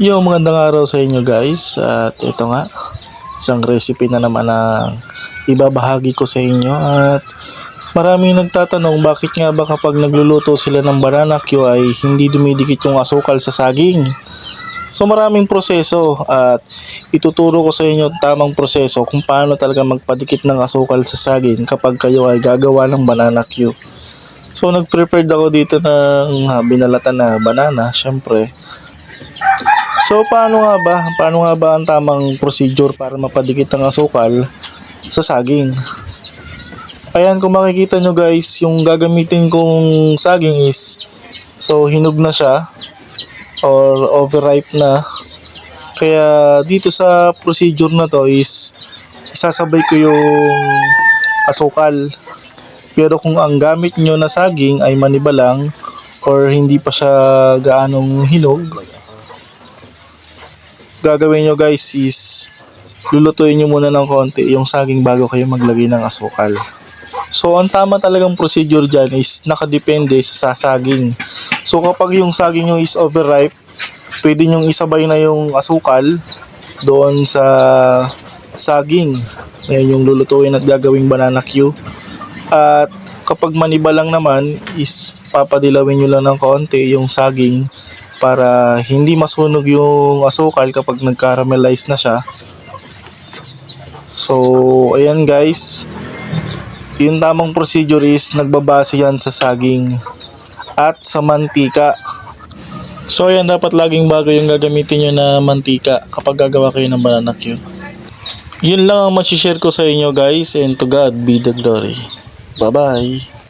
Yung magandang araw sa inyo guys at ito nga isang recipe na naman na ibabahagi ko sa inyo at maraming nagtatanong bakit nga ba kapag nagluluto sila ng banana Q ay hindi dumidikit yung asukal sa saging. So maraming proseso at ituturo ko sa inyo ang tamang proseso kung paano talaga magpadikit ng asukal sa saging kapag kayo ay gagawa ng banana Q. So nag-prepared ako dito ng ah, binalatan na banana, syempre. So paano nga ba? Paano nga ba ang tamang procedure para mapadikit ang asukal sa saging? Ayan kung makikita nyo guys, yung gagamitin kong saging is so hinog na siya or overripe na. Kaya dito sa procedure na to is isasabay ko yung asukal. Pero kung ang gamit nyo na saging ay maniba lang or hindi pa siya gaanong hinog, gagawin nyo guys is lulutuin nyo muna ng konti yung saging bago kayo maglagay ng asukal. So, ang tama talagang procedure dyan is nakadepende sa saging. So, kapag yung saging nyo is overripe, pwede nyo isabay na yung asukal doon sa saging. Ayan yung lulutuin at gagawing banana Q. At kapag maniba lang naman is papadilawin nyo lang ng konti yung saging para hindi masunog yung asukal kapag nag-caramelize na siya. So, ayan guys. Yung tamang procedure is nagbabase yan sa saging at sa mantika. So, ayan dapat laging bago yung gagamitin nyo na mantika kapag gagawa kayo ng banana Q. Yun lang ang share ko sa inyo guys and to God be the glory. Bye-bye.